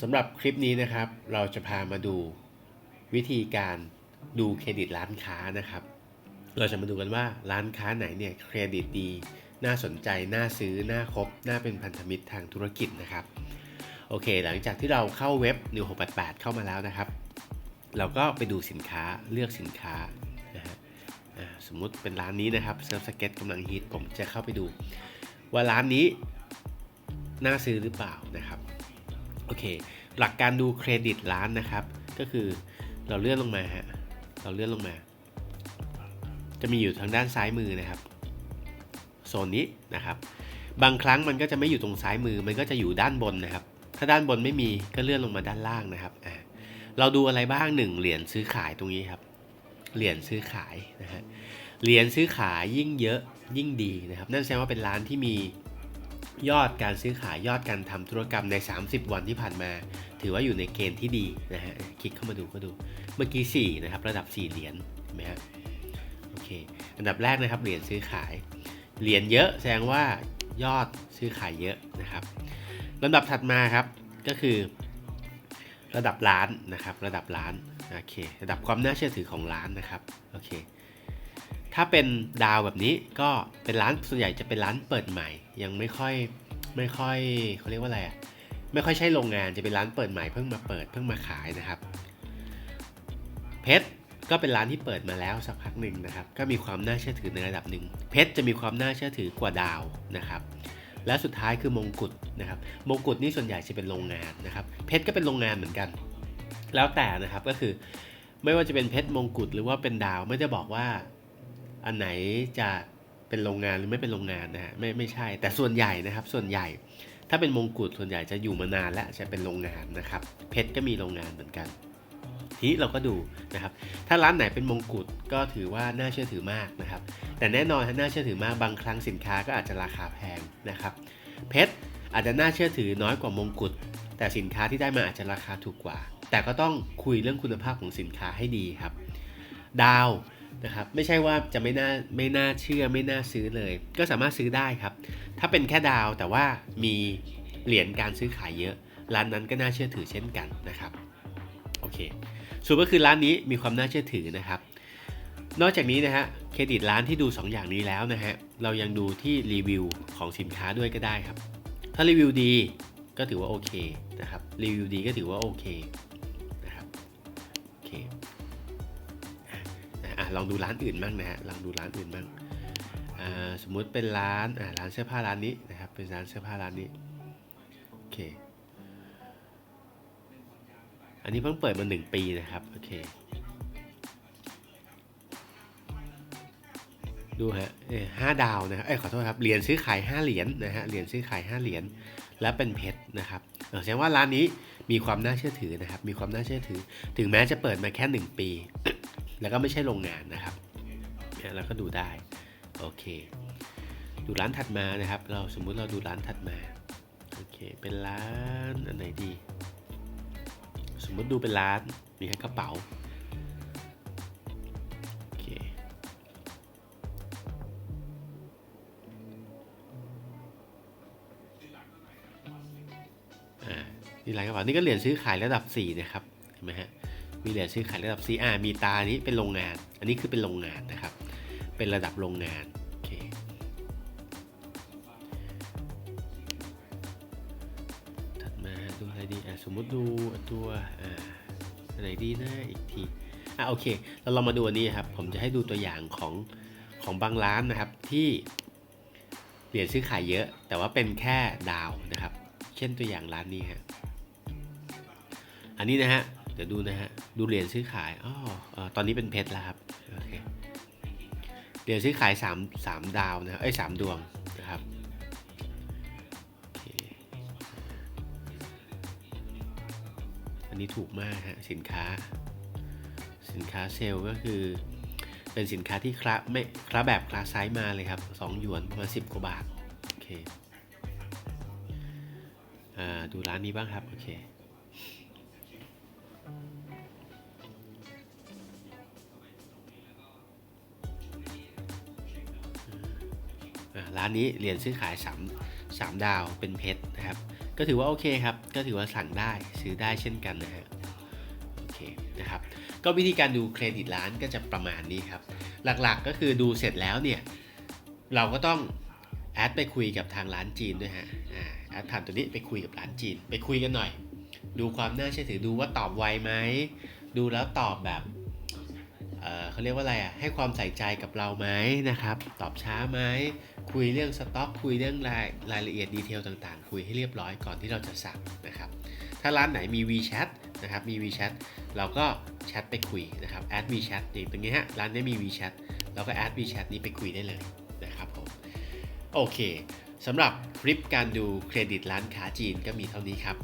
สำหรับคลิปนี้นะครับ เราจะพามาดูวิธีการดูเครดิตร้านค้านะครับ เราจะมาดูกันว่าร้านค้าไหนเนี่ยเครดิตดี น่าสนใจ น่าซื้อ น่าคบน่าเป็นพันธมิตรทางธุรกิจนะครับ โอเค หลังจากที่เราเข้าเว็บ New 688 เข้ามาแล้วนะครับ เราก็ไปดูสินค้าเลือกสินค้านะฮะสมมุติเป็นร้านนี้นะครับเซิร์ฟสเก็ตกำลังฮิตผมจะเข้าไปดู ว่าร้านนี้น่าซื้อหรือเปล่านะครับ โอเค หลักการดูเครดิตร้านนะครับ ก็คือเราเลื่อนลงมาฮะ เราเลื่อนลงมา จะมีอยู่ทางด้านซ้ายมือนะครับ โซนนี้นะครับ บางครั้งมันก็จะไม่อยู่ตรงซ้ายมือ มันก็จะอยู่ด้านบนนะครับ ถ้าด้านบนไม่มีก็เลื่อนลงมาด้านล่างนะครับ เราดูอะไรบ้างหนึ่งเหรียญซื้อขายตรงนี้ครับ เหรียญซื้อขายนะฮะ เหรียญซื้อขายยิ่งเยอะยิ่งดีนะครับ นั่นแสดงว่าเป็นร้านที่มี ยอดการซื้อขายยอดการทำธุรกรรมใน 30 วันที่ผ่านมา ถือว่าอยู่ในเกณฑ์ที่ดีนะฮะคลิกเข้ามาดูก็ดู เมื่อกี้4นะครับระดับ 4 เหรียญเห็นไหมฮะโอเคอันดับแรกนะครับเหรียญซื้อขาย เหรียญเยอะแสดงว่ายอดซื้อขายเยอะนะครับลำดับถัดมาครับก็คือ ระดับร้านนะครับ ระดับร้านโอเค ระดับความน่าเชื่อถือของร้านนะครับโอเค ถ้าเป็นดาวแบบนี้ก็เป็นร้านส่วนใหญ่จะเป็นร้านเปิดใหม่ ยังไม่ค่อยไม่ค่อยเขาเรียกว่าอะไรอะไม่ค่อยใช่โรงงานจะเป็นร้านเปิดใหม่เพิ่งมาเปิดเพิ่งมาขายนะครับ เพชรก็เป็นร้านที่เปิดมาแล้วสักพักหนึ่งนะครับ ก็มีความน่าเชื่อถือในระดับหนึ่งเพชรจะมีความน่าเชื่อถือกว่าดาวนะครับ และสุดท้ายคือมงกุฎนะครับ มงกุฎนี่ส่วนใหญ่จะเป็นโรงงานนะครับ เพชรก็เป็นโรงงานเหมือนกัน แล้วแต่นะครับก็คือ ไม่ว่าจะเป็นเพชรมงกุฎหรือว่าเป็นดาวไม่ได้บอกว่า อันไหนจะเป็นโรงงานหรือไม่เป็นโรงงานนะฮะไม่ไม่ใช่ แต่ส่วนใหญ่นะครับ ส่วนใหญ่ ถ้าเป็นมงกุฎส่วนใหญ่จะอยู่มานานและจะเป็นโรงงานนะครับ เพชรก็มีโรงงานเหมือนกันทีเราก็ดูนะครับ ถ้าร้านไหนเป็นมงกุฎก็ถือว่าน่าเชื่อถือมากนะครับ แต่แน่นอนถ้าน่าเชื่อถือมากบางครั้งสินค้าก็อาจจะราคาแพงนะครับ เพชรอาจจะน่าเชื่อถือน้อยกว่ามงกุฎแต่สินค้าที่ได้มาอาจจะราคาถูกกว่า แต่ก็ต้องคุยเรื่องคุณภาพของสินค้าให้ดีครับ ดาว นะครับไม่ใช่ว่าจะไม่น่าไม่น่าเชื่อไม่น่าซื้อเลย ก็สามารถซื้อได้ครับ ถ้าเป็นแค่ดาวแต่ว่ามีเหรียญการซื้อขายเยอะร้านนั้นก็น่าเชื่อถือเช่นกันนะครับโอเคส่วนก็คือร้านนี้มีความน่าเชื่อถือนะครับ นอกจากนี้นะฮะเครดิตร้านที่ดู 2 อย่างนี้แล้วนะฮะเรายังดูที่รีวิวของสินค้าด้วยก็ได้ครับ ถ้ารีวิวดีก็ถือว่าโอเคนะครับรีวิวดีก็ถือว่าโอเคนะครับโอเค ลองดูร้านอื่นบ้างนะฮะลองดูร้านอื่นบ้างสมมุติเป็นร้านร้านเสื้อผ้าร้านนี้นะครับ เป็นร้านเสื้อผ้าร้านนี้โอเคอันนี้เพิ่งเปิดมา1ปีนะครับโอเคดูฮะห้าดาวนะครับเอ้ยขอโทษครับเหรียญซื้อขาย5เหรียญนะฮะเหรียญซื้อขาย5เหรียญและเป็นเพชรนะครับแสดงว่าร้านนี้มีความน่าเชื่อถือนะครับ มีความน่าเชื่อถือ ถึงแม้จะเปิดมาแค่1ปี แล้วก็ไม่ใช่โรงงานนะครับเนี่ยเราก็ดูได้โอเค ดูร้านถัดมานะครับ เราสมมุติเราดูร้านถัดมาโอเคเป็นร้านอันไหนดี สมมุติดูเป็นร้านมีแค่กระเป๋าโอเคอ่านี่ร้านกระเป๋านี่ก็เหรียญซื้อขายระดับ 4 นะครับเห็นไหมฮะ มีเหรียญซื้อขายระดับ4อ่ามีตานี้เป็นโรงงาน อันนี้คือเป็นโรงงานนะครับ เป็นระดับโรงงานโอเคถัดมาดูอะไรดีอ่าสมมติดูตัวอ่าอันไหนดีนะอีกทีอ่าโอเคเราลองมาดูอันนี้ครับ ผมจะให้ดูตัวอย่างของของบางร้านนะครับที่เหรียญซื้อขายเยอะ แต่ว่าเป็นแค่ดาวนะครับ เช่นตัวอย่างร้านนี้ฮะอันนี้นะฮะเดี๋ยวดูนะฮะ ดูเหรียญซื้อขายอ๋ออตอนนี้เป็นเพชรแล้วครับโอเคเหรียญซื้อขาย3 3ดาวนะเอ้ยสามดวงนะครับอันนี้ถูกมากฮะสินค้า สินค้าเซลก็คือ เป็นสินค้าที่คละไม่คละแบบคลาไซส์มาเลยครับ2หยวนประมาณ10กว่าบาทโอเคอ่าดูร้านนี้บ้างครับ โอเค ร้านนี้เหรียญซื้อขาย 3 3 ดาวเป็นเพชรนะครับ ก็ถือว่าโอเคครับ ก็ถือว่าสั่งได้ซื้อได้เช่นกันนะฮะโอเคนะครับ ก็วิธีการดูเครดิตร้านก็จะประมาณนี้ครับ หลักๆก็คือดูเสร็จแล้วเนี่ย เราก็ต้องแอดไปคุยกับทางร้านจีนด้วยฮะแอดผ่านตัวนี้ไปคุยกับร้านจีน ไปคุยกันหน่อย ดูความน่าเชื่อถือดูว่าตอบไวไหม ดูแล้วตอบแบบ เขาเรียกว่าอะไรอะให้ความใส่ใจกับเราไหมนะครับ ตอบช้าไหมคุยเรื่องสต็อก คุยเรื่องรายรายละเอียดดีเทลต่างๆ คุยให้เรียบร้อยก่อนที่เราจะสั่งนะครับ ถ้าร้านไหนมี WeChat นะครับมี WeChat เราก็แชทไปคุยนะครับแอด WeChat อย่างตรงนี้ฮะร้านนี้มี WeChat เราก็แอด WeChat นี้ไปคุยได้เลยนะครับผมโอเคสำหรับคลิปการดูเครดิตร้านค้าจีนก็มีเท่านี้ครับ